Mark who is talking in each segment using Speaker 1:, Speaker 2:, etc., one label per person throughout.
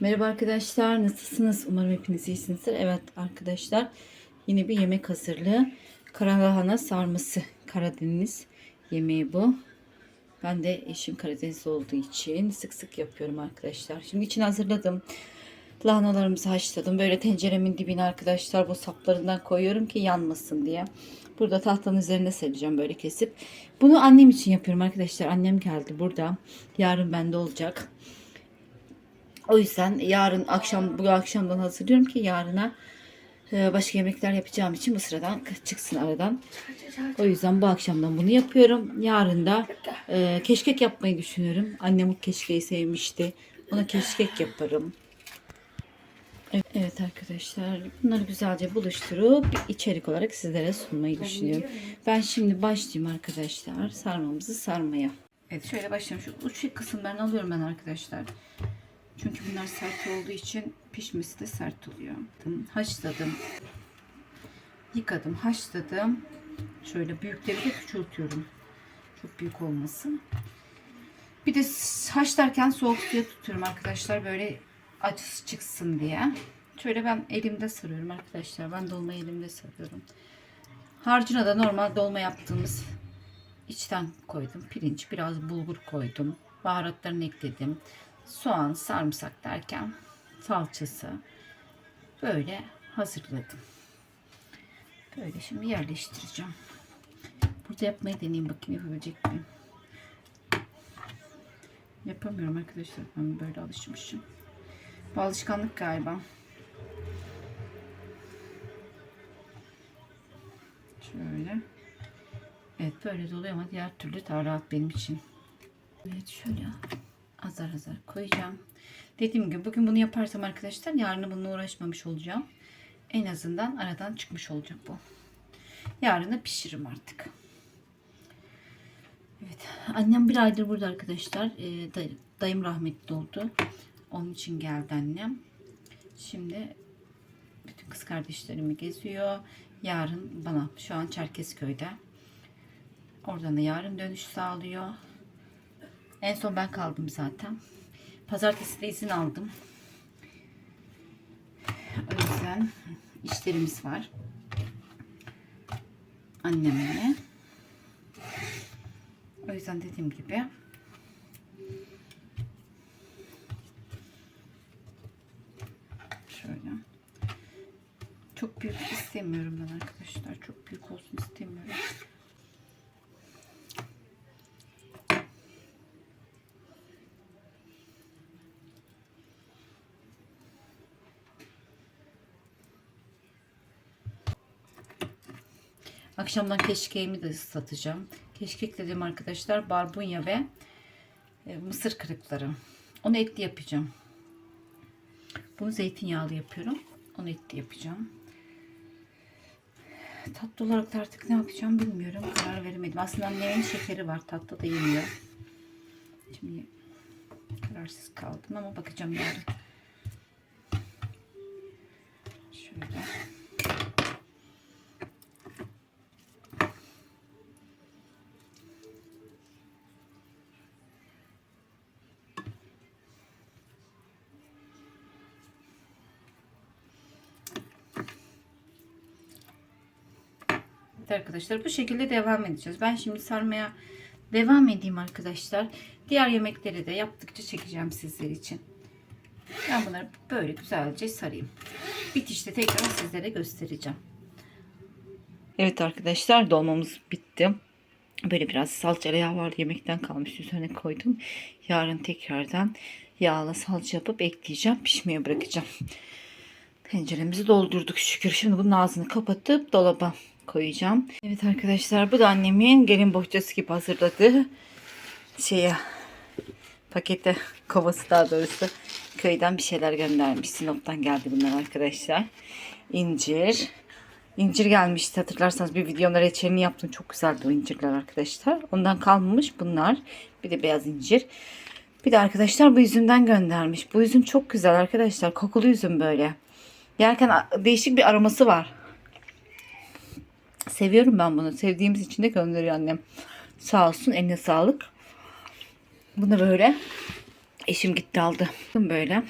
Speaker 1: Merhaba arkadaşlar, nasılsınız? Umarım hepiniz iyisinizdir. Evet arkadaşlar, yine bir yemek hazırlığı. Karalahana sarması, Karadeniz yemeği bu. Ben de eşim Karadeniz olduğu için sık sık yapıyorum arkadaşlar. Şimdi için hazırladım. Lahanalarımızı haşladım. Böyle tenceremin dibine arkadaşlar bu saplarından koyuyorum ki yanmasın diye. Burada tahtanın üzerine sereceğim böyle kesip. Bunu annem için yapıyorum arkadaşlar. Annem geldi burada. Yarın bende olacak. O yüzden yarın akşam bu akşamdan hazırlıyorum ki yarına e, başka yemekler yapacağım için bu sıradan çıksın aradan. O yüzden bu akşamdan bunu yapıyorum. Yarın da e, keşkek yapmayı düşünüyorum. Annem o keşkeği sevmişti. Ona keşkek yaparım. Evet arkadaşlar bunları güzelce buluşturup içerik olarak sizlere sunmayı düşünüyorum. Ben şimdi başlayayım arkadaşlar sarmamızı sarmaya. Evet şöyle başlayalım. Şu uç kısımlarını alıyorum ben arkadaşlar. Çünkü bunlar sert olduğu için pişmesi de sert oluyor. Haşladım. Yıkadım, haşladım. Şöyle büyükleri de küçültüyorum. Çok büyük olmasın. Bir de haşlarken soğuk suya tutuyorum arkadaşlar. Böyle acısı çıksın diye. Şöyle ben elimde sarıyorum arkadaşlar. Ben dolma elimde sarıyorum. Harcına da normal dolma yaptığımız içten koydum. Pirinç, biraz bulgur koydum. Baharatlarını ekledim soğan, sarımsak derken salçası böyle hazırladım. Böyle şimdi yerleştireceğim. Burada yapmayı deneyeyim bakayım yapabilecek miyim? Yapamıyorum arkadaşlar. Ben böyle alışmışım. Bu alışkanlık galiba. Şöyle. Evet böyle doluyor ama diğer türlü daha rahat benim için. Evet şöyle azar azar koyacağım. Dediğim gibi bugün bunu yaparsam arkadaşlar yarın bununla uğraşmamış olacağım. En azından aradan çıkmış olacak bu. Yarın da pişiririm artık. Evet. Annem bir aydır burada arkadaşlar. Ee, day- dayım rahmetli oldu. Onun için geldi annem. Şimdi bütün kız kardeşlerimi geziyor. Yarın bana şu an Çerkezköy'de. Oradan da yarın dönüş sağlıyor. En son ben kaldım zaten. Pazartesi de izin aldım. O yüzden işlerimiz var. Annemle. O yüzden dediğim gibi şöyle çok büyük istemiyorum ben arkadaşlar. Çok büyük olsun istemiyorum. Akşamdan keşkeğimi de ıslatacağım. Keşkek dediğim arkadaşlar barbunya ve e, mısır kırıkları. Onu etli yapacağım. Bunu zeytinyağlı yapıyorum. Onu etli yapacağım. Tatlı olarak da artık ne yapacağım bilmiyorum. Karar veremedim. Aslında annemin şekeri var. Tatlı da yemiyor. Şimdi kararsız kaldım ama bakacağım yarın. Şöyle. Arkadaşlar bu şekilde devam edeceğiz. Ben şimdi sarmaya devam edeyim arkadaşlar. Diğer yemekleri de yaptıkça çekeceğim sizler için. Ben bunları böyle güzelce sarayım. Bitişte tekrar sizlere göstereceğim. Evet arkadaşlar dolmamız bitti. Böyle biraz salçalı yağ vardı yemekten kalmış üzerine koydum. Yarın tekrardan yağla salça yapıp ekleyeceğim. Pişmeye bırakacağım. Tenceremizi doldurduk şükür. Şimdi bunun ağzını kapatıp dolaba koyacağım. Evet arkadaşlar bu da annemin gelin bohçası gibi hazırladığı şeye pakete kovası daha doğrusu köyden bir şeyler göndermiş. Sinop'tan geldi bunlar arkadaşlar. İncir. İncir gelmişti hatırlarsanız bir videomda reçelini yaptım. Çok güzeldi o incirler arkadaşlar. Ondan kalmamış bunlar. Bir de beyaz incir. Bir de arkadaşlar bu üzümden göndermiş. Bu üzüm çok güzel arkadaşlar. Kokulu üzüm böyle. Yerken değişik bir aroması var. Seviyorum ben bunu. Sevdiğimiz için de gönderiyor annem. Sağ olsun eline sağlık. Bunu böyle eşim gitti aldı. Böyle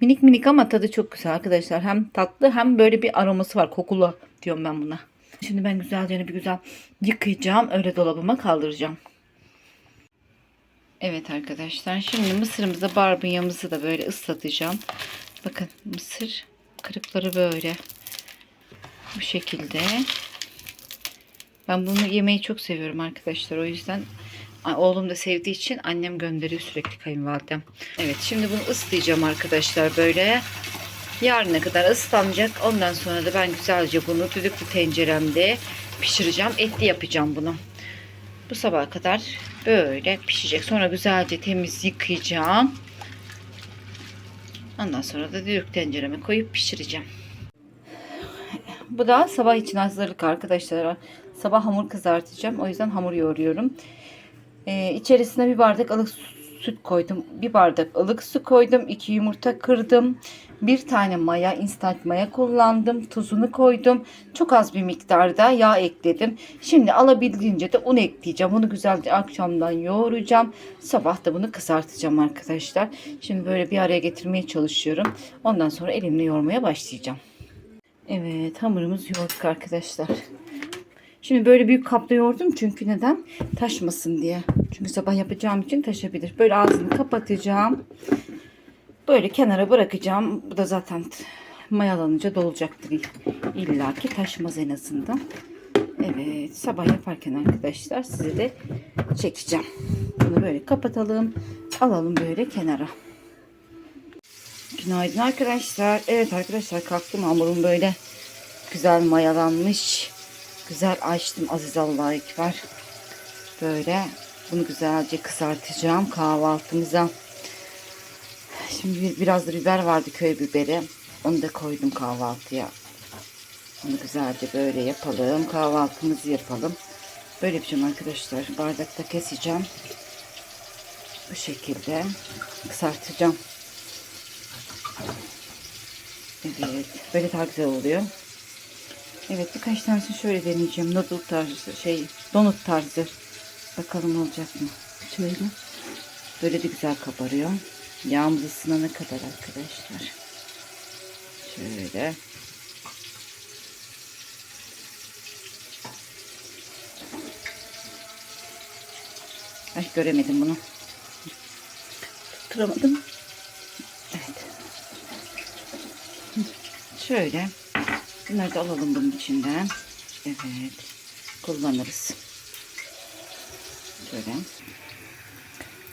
Speaker 1: Minik minik ama tadı çok güzel arkadaşlar. Hem tatlı hem böyle bir aroması var. Kokulu diyorum ben buna. Şimdi ben güzelce bir güzel yıkayacağım. Öyle dolabıma kaldıracağım. Evet arkadaşlar. Şimdi mısırımızı barbunyamızı da böyle ıslatacağım. Bakın mısır kırıkları böyle. Bu şekilde. Ben bunu yemeyi çok seviyorum arkadaşlar. O yüzden oğlum da sevdiği için annem gönderiyor sürekli kayınvalidem. Evet şimdi bunu ıslayacağım arkadaşlar böyle. Yarına kadar ıslanacak. Ondan sonra da ben güzelce bunu düdüklü tenceremde pişireceğim. Etli yapacağım bunu. Bu sabaha kadar böyle pişecek. Sonra güzelce temiz yıkayacağım. Ondan sonra da düdük tencereme koyup pişireceğim. Bu da sabah için hazırlık arkadaşlar. Sabah hamur kızartacağım. O yüzden hamur yoğuruyorum. Ee, içerisine bir bardak ılık süt koydum. Bir bardak ılık su koydum. iki yumurta kırdım. Bir tane maya, instant maya kullandım. Tuzunu koydum. Çok az bir miktarda yağ ekledim. Şimdi alabildiğince de un ekleyeceğim. Bunu güzelce akşamdan yoğuracağım. Sabah da bunu kızartacağım arkadaşlar. Şimdi böyle bir araya getirmeye çalışıyorum. Ondan sonra elimle yoğurmaya başlayacağım. Evet hamurumuz yoğurduk arkadaşlar. Şimdi böyle büyük kapta yoğurdum çünkü neden? Taşmasın diye. Çünkü sabah yapacağım için taşabilir. Böyle ağzını kapatacağım. Böyle kenara bırakacağım. Bu da zaten mayalanınca dolacaktır. İlla ki taşmaz en azından. Evet sabah yaparken arkadaşlar size de çekeceğim. Bunu böyle kapatalım. Alalım böyle kenara. Günaydın arkadaşlar. Evet arkadaşlar kalktım hamurum böyle güzel mayalanmış. Güzel açtım Aziz Allah'a ekber. Böyle bunu güzelce kızartacağım kahvaltımıza. Şimdi biraz da biber vardı köy biberi. Onu da koydum kahvaltıya. Onu güzelce böyle yapalım. Kahvaltımızı yapalım. Böyle yapacağım arkadaşlar. Bardakta keseceğim. Bu şekilde kızartacağım. Evet. Böyle daha güzel oluyor. Evet birkaç tanesini şöyle deneyeceğim. Noodle tarzı şey donut tarzı. Bakalım olacak mı? Şöyle. Böyle de güzel kabarıyor. Yağımız ısınana kadar arkadaşlar. Şöyle. Ay göremedim bunu. Tutturamadım. Evet. Şöyle. Bunları da alalım bunun içinden. Evet. Kullanırız. Şöyle.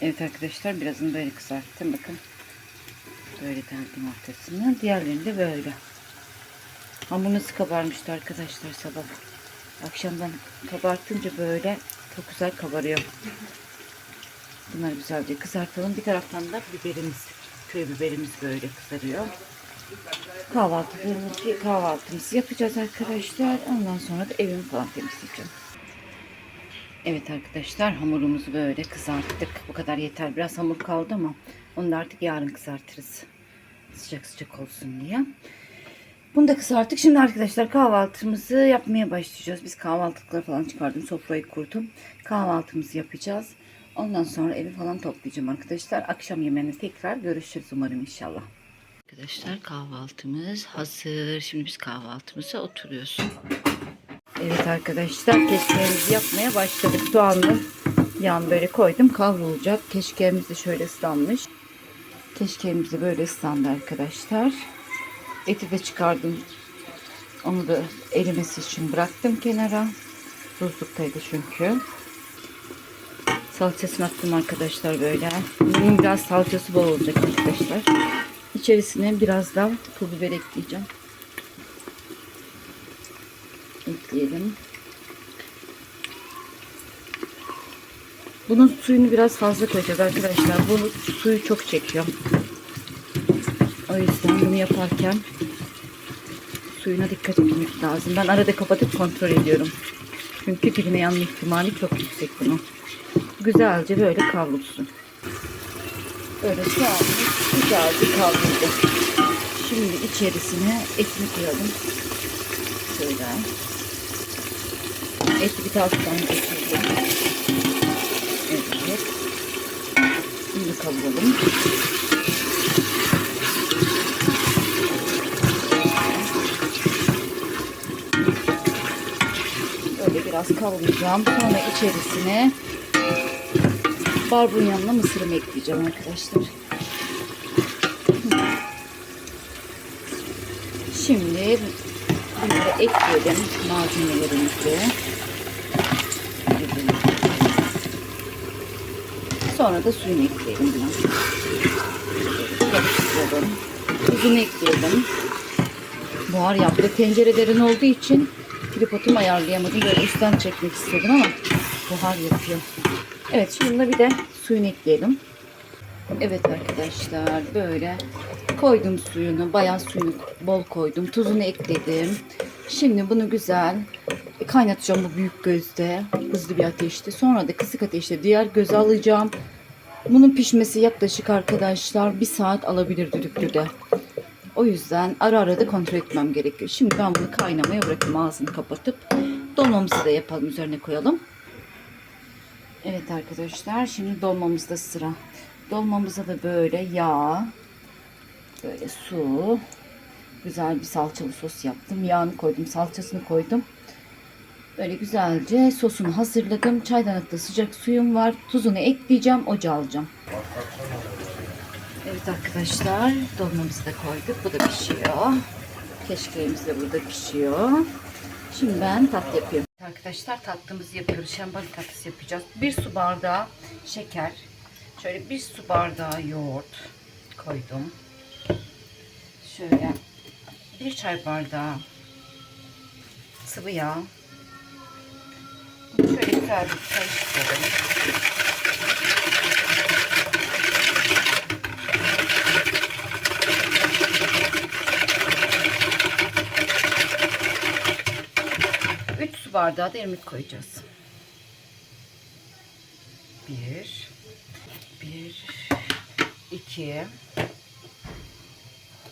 Speaker 1: Evet arkadaşlar birazını böyle kızarttım. Bakın. Böyle deldim ortasını. Diğerlerini de böyle. Hamur nasıl kabarmıştı arkadaşlar sabah. Akşamdan kabartınca böyle çok güzel kabarıyor. Bunları güzelce kızartalım. Bir taraftan da biberimiz, köy biberimiz böyle kızarıyor. Kahvaltımızı, kahvaltımızı yapacağız arkadaşlar. Ondan sonra da evimi falan temizleyeceğim. Evet arkadaşlar hamurumuzu böyle kızarttık. Bu kadar yeter. Biraz hamur kaldı ama onu da artık yarın kızartırız. Sıcak sıcak olsun diye. Bunu da kızarttık. Şimdi arkadaşlar kahvaltımızı yapmaya başlayacağız. Biz kahvaltılıkları falan çıkardım. Sofrayı kurdum. Kahvaltımızı yapacağız. Ondan sonra evi falan toplayacağım arkadaşlar. Akşam yemeğinde tekrar görüşürüz umarım inşallah. Arkadaşlar kahvaltımız hazır. Şimdi biz kahvaltımıza oturuyoruz. Evet arkadaşlar keşkeğimizi yapmaya başladık. Soğanlı yağını böyle koydum kavrulacak. Keşkeğimiz de şöyle ıslanmış. Keşkeğimiz de böyle ıslandı arkadaşlar. Eti de çıkardım. Onu da erimesi için bıraktım kenara. Buzluktaydı çünkü. Salçasını attım arkadaşlar böyle. Biraz salçası bol olacak arkadaşlar. İçerisine biraz daha pul biber ekleyeceğim. Ekleyelim. Bunun suyunu biraz fazla koyacağız arkadaşlar. Bu suyu çok çekiyor. O yüzden bunu yaparken suyuna dikkat etmek lazım. Ben arada kapatıp kontrol ediyorum. Çünkü dibine yanma ihtimali çok yüksek bunun. Güzelce böyle kavrulsun. Böyle soğanımız üç ağzı kaldırdı. Şimdi içerisine etini koyalım. Şöyle. Eti bir taraftan geçirdim. Evet. Şimdi kavuralım. Böyle biraz kavuracağım. Sonra içerisine barbunyamla mısırımı ekleyeceğim arkadaşlar. Şimdi bunları ekleyelim malzemelerimizi. Sonra da suyunu ekleyelim buna. Karıştıralım. Tuzunu ekleyelim. Buhar yaptı. Tencerelerin olduğu için tripodumu ayarlayamadım. Böyle üstten çekmek istedim ama buhar yapıyor. Evet şimdi bir de suyunu ekleyelim. Evet arkadaşlar böyle koydum suyunu. Bayağı suyunu bol koydum. Tuzunu ekledim. Şimdi bunu güzel kaynatacağım bu büyük gözde. Hızlı bir ateşte. Sonra da kısık ateşte diğer göze alacağım. Bunun pişmesi yaklaşık arkadaşlar bir saat alabilir düdüklüde. O yüzden ara ara da kontrol etmem gerekiyor. Şimdi ben bunu kaynamaya bırakayım ağzını kapatıp. Dolmamızı da yapalım üzerine koyalım. Evet arkadaşlar şimdi dolmamızda sıra. Dolmamıza da böyle yağ, böyle su, güzel bir salçalı sos yaptım. Yağını koydum, salçasını koydum. Böyle güzelce sosunu hazırladım. Çaydanlıkta sıcak suyum var. Tuzunu ekleyeceğim, ocağa alacağım. Evet arkadaşlar, dolmamızı da koyduk. Bu da pişiyor. Keşkeğimiz de burada pişiyor. Şimdi ben tatlı yapıyorum. Arkadaşlar tatlımızı yapıyoruz. Şambali tatlısı yapacağız. Bir su bardağı şeker. Şöyle bir su bardağı yoğurt koydum. Şöyle bir çay bardağı sıvı yağ. Şöyle güzel bir karıştıralım. Bardağı da irmik koyacağız. Bir, bir, iki,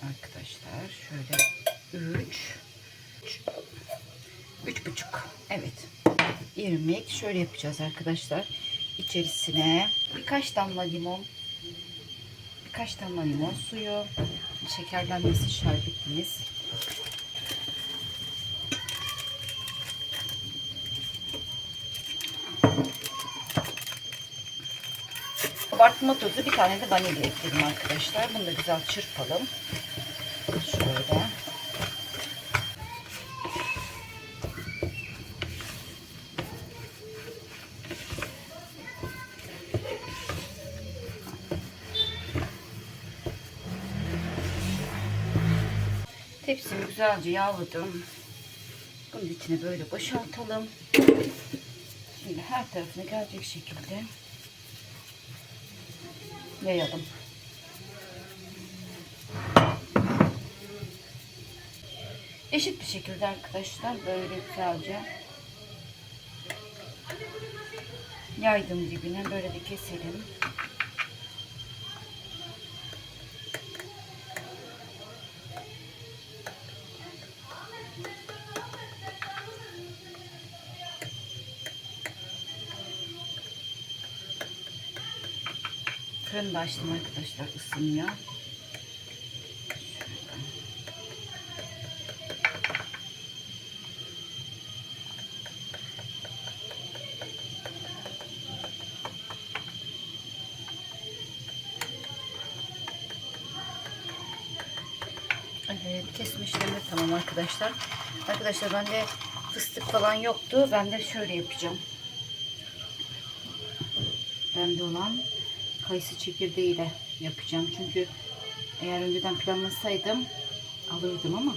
Speaker 1: arkadaşlar şöyle üç, üç, üç buçuk. Evet. İrmik şöyle yapacağız arkadaşlar. İçerisine birkaç damla limon, birkaç damla limon suyu, şekerlenmesi şerbetimiz. Kabartma tozu bir tane de vanilya ekledim arkadaşlar. Bunu da güzel çırpalım. Şöyle. Tepsimi güzelce yağladım. Bunun içine böyle boşaltalım. Şimdi her tarafına gelecek şekilde yayalım. Eşit bir şekilde arkadaşlar böyle güzelce yaydım dibine böyle de keselim. Fırını da arkadaşlar ısınıyor. Evet kesme tamam arkadaşlar. Arkadaşlar bende fıstık falan yoktu. Ben de şöyle yapacağım. Bende olan kayısı çekirdeğiyle yapacağım. Çünkü eğer önceden planlasaydım alırdım ama.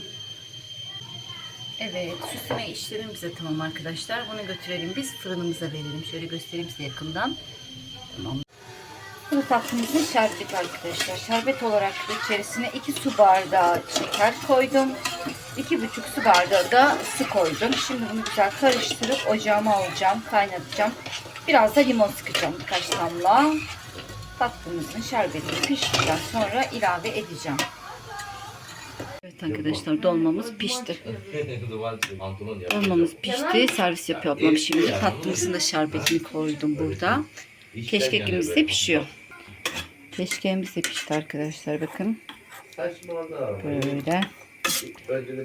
Speaker 1: Evet süsleme işlemimiz de tamam arkadaşlar. Bunu götürelim biz fırınımıza verelim. Şöyle göstereyim size yakından. Tamam. Bu tatlımızın şerbeti arkadaşlar. Şerbet olarak da içerisine 2 su bardağı şeker koydum. 2,5 su bardağı da su koydum. Şimdi bunu güzel karıştırıp ocağıma alacağım. Kaynatacağım. Biraz da limon sıkacağım birkaç damla. Tatlımızın şerbeti piştikten sonra ilave edeceğim. Evet arkadaşlar dolmamız pişti. Dolmamız pişti. Servis yapıyor ablam şimdi. Tatlımızın da şerbetini koydum burada. Keşkekimiz de pişiyor. Keşkeğimiz de pişti arkadaşlar bakın. Böyle.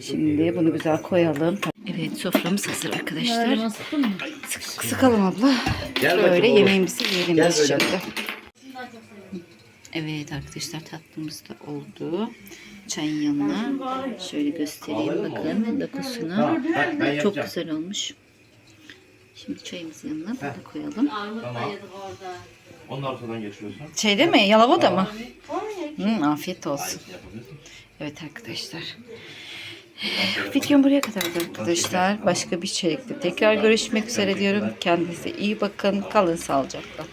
Speaker 1: Şimdi bunu güzel koyalım. Evet soframız hazır arkadaşlar. Sık, sıkalım abla. Böyle yemeğimizi yiyelim şimdi. Evet arkadaşlar tatlımız da oldu. Çayın yanına şöyle göstereyim bakın dokusunu. Çok güzel olmuş. Şimdi çayımızın yanına bunu da koyalım.
Speaker 2: Tamam. Onun ortadan geçiyorsun.
Speaker 1: Şeyde mi? Yalova'da mı? Hı, afiyet olsun. Evet arkadaşlar. Videom buraya kadardı arkadaşlar. Başka bir içerikte tekrar görüşmek üzere diyorum. Kendinize iyi bakın. Kalın sağlıcakla.